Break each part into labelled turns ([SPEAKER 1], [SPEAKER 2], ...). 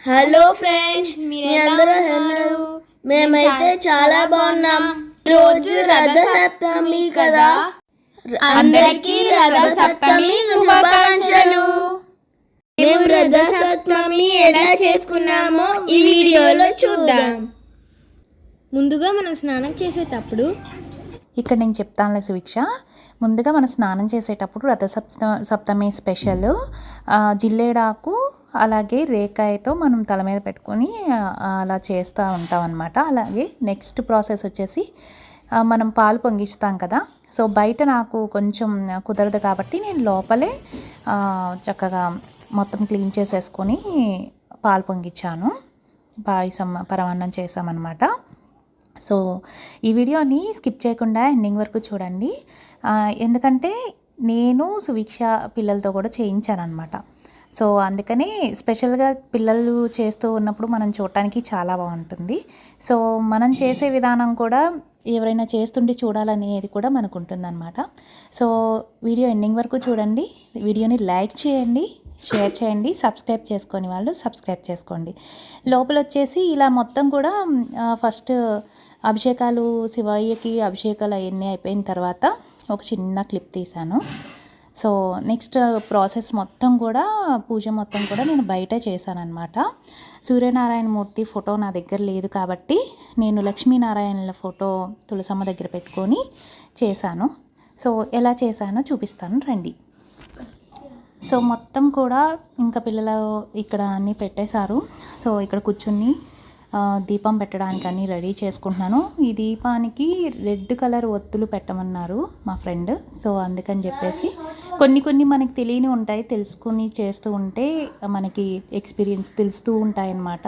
[SPEAKER 1] Hello friends మీ అందరూ ఎలా ఉన్నారు మేమైతే చాలా బాగున్నాం. రోజు రథ సప్తమి కదా. అందరికీ రథ సప్తమి శుభాకాంక్షలు. మేము రథ సప్తమి ఎలా చేసుకున్నామో ఈ వీడియోలో చూద్దాం.
[SPEAKER 2] ముందుగా మనం స్నానం చేసేటప్పుడు
[SPEAKER 3] ఇక్కడ నేను చెప్తానులే సువీక్ష ముందుగా మనం స్నానం చేసేటప్పుడు రథ సప్త సప్తమి స్పెషల్ జిల్లేడాకు అలాగే రేకాయతో మనం తల మీద పెట్టుకొని అలా చేస్తూ ఉంటాం అనమాట అలాగే నెక్స్ట్ ప్రాసెస్ వచ్చేసి మనం పాలు పొంగిస్తాం కదా. సో బయట నాకు కొంచెం కుదరదు కాబట్టి నేను లోపలే చక్కగా మొత్తం క్లీన్ చేసేసుకొని పాలు పొంగిచ్చాను. పాయసం పరమాన్నం చేసామన్నమాట. సో ఈ వీడియోని స్కిప్ చేయకుండా ఎండింగ్ వరకు చూడండి. ఎందుకంటే నేను సువీక్ష పిల్లలతో కూడా చేయించాను అనమాట సో అందుకని స్పెషల్గా పిల్లలు చేస్తూ ఉన్నప్పుడు మనం చూడటానికి చాలా బాగుంటుంది. సో మనం చేసే విధానం కూడా ఎవరైనా చేస్తుంటే చూడాలనేది కూడా మనకు ఉంటుందన్నమాట సో వీడియో ఎండింగ్ వరకు చూడండి. వీడియోని లైక్ చేయండి షేర్ చేయండి సబ్స్క్రైబ్ చేసుకొని వాళ్ళు సబ్స్క్రైబ్ చేసుకోండి. లోపల వచ్చేసి ఇలా మొత్తం కూడా ఫస్ట్ అభిషేకాలు శివయ్యకి అభిషేకాలు అవన్నీ అయిపోయిన తర్వాత ఒక చిన్న క్లిప్ తీశాను. సో నెక్స్ట్ ప్రాసెస్ మొత్తం కూడా పూజ మొత్తం కూడా నేను బయటే చేశానన్నమాట. సూర్యనారాయణ మూర్తి ఫోటో నా దగ్గర లేదు కాబట్టి నేను లక్ష్మీనారాయణల ఫోటో తులసమ్మ దగ్గర పెట్టుకొని చేశాను. సో ఎలా చేశానో చూపిస్తాను రండి. సో మొత్తం కూడా ఇంకా పిల్లలు ఇక్కడ అన్నీ పెట్టేశారు. సో ఇక్కడ కూర్చుని దీపం పెట్టడానికి అన్నీ రెడీ చేసుకుంటున్నాను. ఈ దీపానికి రెడ్ కలర్ ఒత్తులు పెట్టమన్నారు మా ఫ్రెండ్. సో అందుకని చెప్పేసి కొన్ని కొన్ని మనకి తెలియని ఉంటాయి తెలుసుకుని చేస్తూ ఉంటే మనకి ఎక్స్పీరియన్స్ తెలుస్తూ ఉంటాయి అన్నమాట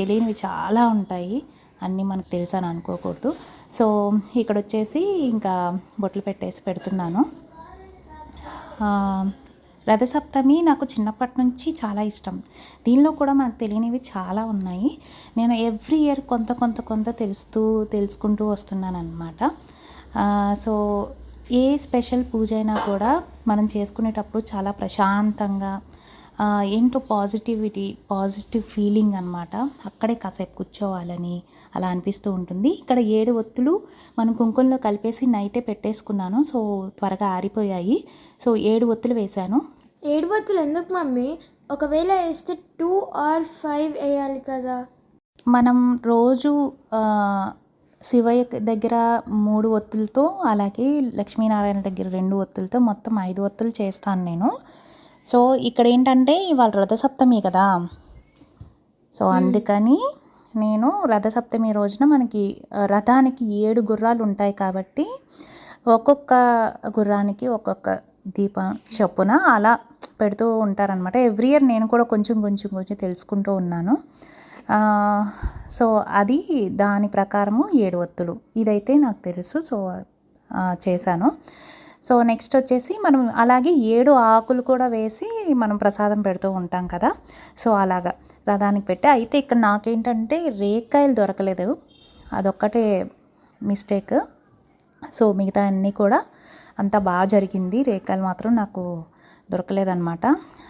[SPEAKER 3] తెలియనివి చాలా ఉంటాయి. అన్నీ మనకు తెలుసని అని అనుకోకూడదు. సో ఇక్కడ వచ్చేసి ఇంకా బొట్లు పెట్టేసి పెడుతున్నాను. రథసప్తమి నాకు చిన్నప్పటి నుంచి చాలా ఇష్టం. దీనిలో కూడా మనకు తెలియనివి చాలా ఉన్నాయి. నేను ఎవ్రీ ఇయర్ కొంత కొంత కొంత తెలుస్తూ తెలుసుకుంటూ వస్తున్నాను అనమాట సో ఏ స్పెషల్ పూజ అయినా కూడా మనం చేసుకునేటప్పుడు చాలా ప్రశాంతంగా ఏంటో పాజిటివిటీ పాజిటివ్ ఫీలింగ్ అనమాట అక్కడే కాసేపు కూర్చోవాలని అలా అనిపిస్తూ ఉంటుంది. ఇక్కడ ఏడు ఒత్తులు మనం కుంకుమలో కలిపేసి నైటే పెట్టేసుకున్నాను. సో త్వరగా ఆరిపోయాయి. సో ఏడు ఒత్తులు వేశాను.
[SPEAKER 2] ఏడు బత్తులు ఎందుకు మమ్మీ? ఒకవేళ వేస్తే టూ ఆర్ ఫైవ్ వేయాలి కదా.
[SPEAKER 3] మనం రోజు శివయ్య దగ్గర మూడు ఒత్తులతో అలాగే లక్ష్మీనారాయణ దగ్గర రెండు ఒత్తులతో మొత్తం ఐదు ఒత్తులు చేస్తాను నేను. సో ఇక్కడ ఏంటంటే ఇవాళ రథసప్తమి కదా. సో అందుకని నేను రథసప్తమి రోజున మనకి రథానికి ఏడు గుర్రాలు ఉంటాయి కాబట్టి ఒక్కొక్క గుర్రానికి ఒక్కొక్క దీపం చొప్పున అలా పెడుతూ ఉంటారనమాట ఎవ్రీ ఇయర్ నేను కూడా కొంచెం కొంచెం కొంచెం తెలుసుకుంటూ ఉన్నాను. సో అది దాని ప్రకారము ఏడు ఒత్తులు. ఇదైతే నాకు తెలుసు సో చేశాను. సో నెక్స్ట్ వచ్చేసి మనం అలాగే ఏడు ఆకులు కూడా వేసి మనం ప్రసాదం పెడుతూ ఉంటాం కదా. సో అలాగా రథానికి పెట్టి. అయితే ఇక్కడ నాకేంటంటే రేకాయలు దొరకలేదు. అదొక్కటే మిస్టేక్ సో మిగతా అన్నీ కూడా అంతా బాగా జరిగింది. రేకాయలు మాత్రం నాకు దొరకలేదన్నమాట.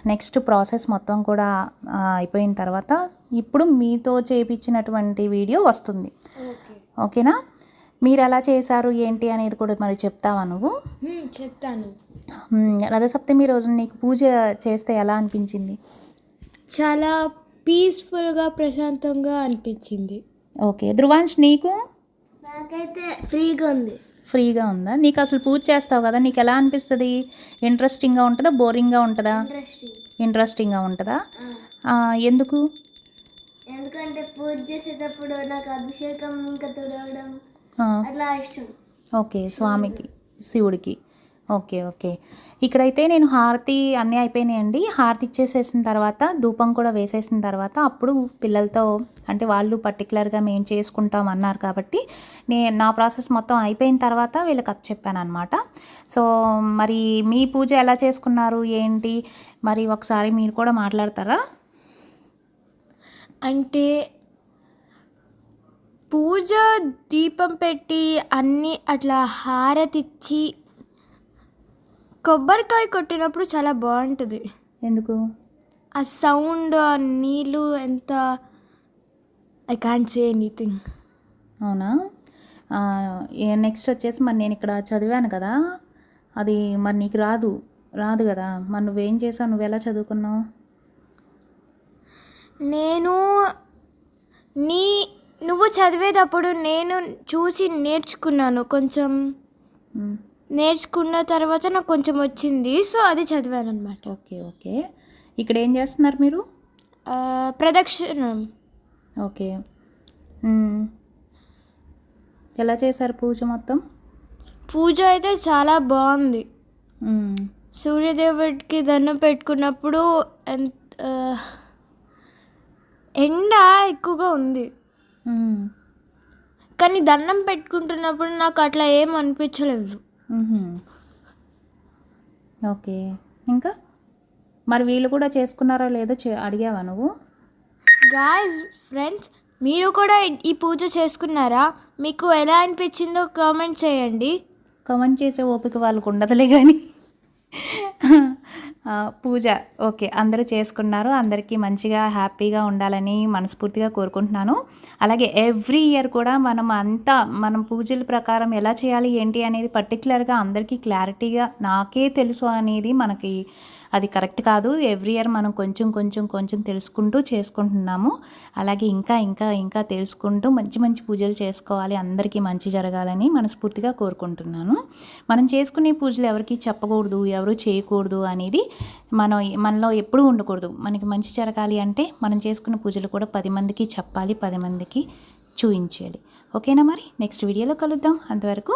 [SPEAKER 3] నెక్స్ట్ ప్రాసెస్ మొత్తం కూడా అయిపోయిన తర్వాత ఇప్పుడు మీతో చేపించినటువంటి వీడియో వస్తుంది. ఓకేనా? మీరు ఎలా చేశారు ఏంటి అనేది కూడా మరి చెప్తావా నువ్వు?
[SPEAKER 2] చెప్తాను.
[SPEAKER 3] రథసప్తమి రోజు నీకు పూజ చేస్తే ఎలా అనిపించింది?
[SPEAKER 2] చాలా పీస్ఫుల్గా ప్రశాంతంగా అనిపించింది.
[SPEAKER 3] ఓకే. ధృవాంష్ నీకు?
[SPEAKER 1] నాకైతే ఫ్రీగా ఉంది.
[SPEAKER 3] ఫ్రీగా ఉందా? నీకు అసలు పూజ చేస్తావు కదా నీకు ఎలా అనిపిస్తుంది? ఇంట్రెస్టింగ్గా ఉంటుందా? బోరింగ్గా ఉంటుందా? ఇంట్రెస్టింగ్గా ఉంటుందా? ఎందుకు?
[SPEAKER 1] ఎందుకంటే పూజ చేసేటప్పుడు నాకు అభిషేకం ఇంకా తుడవడం అట్లా ఇష్టం.
[SPEAKER 3] ఓకే స్వామికి శివుడికి. Okay okay. ఇక్కడైతే నేను హారతి అన్నీ అయిపోయినాయండి. హారతి ఇచ్చేసేసిన తర్వాత ధూపం కూడా వేసేసిన తర్వాత అప్పుడు పిల్లలతో అంటే వాళ్ళు పర్టికులర్గా మేము చేసుకుంటాం అన్నారు కాబట్టి నేను నా ప్రాసెస్ మొత్తం అయిపోయిన తర్వాత వీళ్ళకి అప్ చెప్పాను అనమాట సో మరి మీ పూజ ఎలా చేసుకున్నారు? ఏంటి? మరి ఒకసారి మీరు కూడా మాట్లాడతారా?
[SPEAKER 2] అంటే పూజ దీపం పెట్టి అన్నీ అట్లా హారతిచ్చి కొబ్బరికాయ కొట్టినప్పుడు చాలా బాగుంటుంది.
[SPEAKER 3] ఎందుకు?
[SPEAKER 2] ఆ సౌండ్ ఆ నీళ్ళు ఎంత ఐ కాంట్ సే ఎనీథింగ్
[SPEAKER 3] అవునా? నెక్స్ట్ వచ్చేసి మరి నేను ఇక్కడ చదివాను కదా అది మరి నీకు రాదు రాదు కదా. మరి నువ్వేం చేసావు? నువ్వు ఎలా చదువుకున్నావు?
[SPEAKER 2] నేను నీ నువ్వు చదివేటప్పుడు నేను చూసి నేర్చుకున్నాను. కొంచెం నేర్చుకున్న తర్వాత నాకు కొంచెం వచ్చింది. సో అది చదివాను అనమాట
[SPEAKER 3] ఓకే ఓకే. ఇక్కడ ఏం చేస్తున్నారు మీరు?
[SPEAKER 2] ప్రదక్షిణం.
[SPEAKER 3] ఓకే. ఎలా చేశారు పూజ మొత్తం?
[SPEAKER 2] పూజ అయితే చాలా బాగుంది. సూర్యదేవుడికి దండం పెట్టుకున్నప్పుడు ఎండ ఎక్కువగా ఉంది. కానీ దండం పెట్టుకుంటున్నప్పుడు నాకు అట్లా ఏం అనిపించలేదు.
[SPEAKER 3] ఓకే. ఇంకా? మరి వీళ్ళు కూడా చేసుకున్నారో లేదో చే- అడిగావా నువ్వు?
[SPEAKER 2] గాయస్ ఫ్రెండ్స్ మీరు కూడా ఈ- పూజ చేసుకున్నారా? మీకు ఎలా అనిపించిందో కామెంట్ చేయండి.
[SPEAKER 3] కమెంట్ చేసే ఓపిక వాళ్ళకు ఉండదులే కానీ పూజ. ఓకే అందరూ చేసుకున్నారు. అందరికీ మంచిగా హ్యాపీగా ఉండాలని మనస్ఫూర్తిగా కోరుకుంటున్నాను. అలాగే ఎవ్రీ ఇయర్ కూడా మనం అంతా మనం పూజల ప్రకారం ఎలా చేయాలి ఏంటి అనేది పర్టికులర్గా అందరికీ క్లారిటీగా నాకే తెలుసు అనేది మనకి అది కరెక్ట్ కాదు. ఎవ్రీ ఇయర్ మనం కొంచెం కొంచెం కొంచెం తెలుసుకుంటూ చేసుకుంటున్నాము. అలాగే ఇంకా ఇంకా ఇంకా తెలుసుకుంటూ మంచి మంచి పూజలు చేసుకోవాలి. అందరికీ మంచి జరగాలని మనస్ఫూర్తిగా కోరుకుంటున్నాను. మనం చేసుకునే పూజలు ఎవరికి చెప్పకూడదు ఎవరు చేయకూడదు అనేది మనం మనలో ఎప్పుడూ ఉండకూడదు. మనకి మంచి జరగాలి అంటే మనం చేసుకున్న పూజలు కూడా పది మందికి చెప్పాలి పది మందికి చూపించాలి ఓకేనా మరి? నెక్స్ట్ వీడియోలో కలుద్దాం. అంతవరకు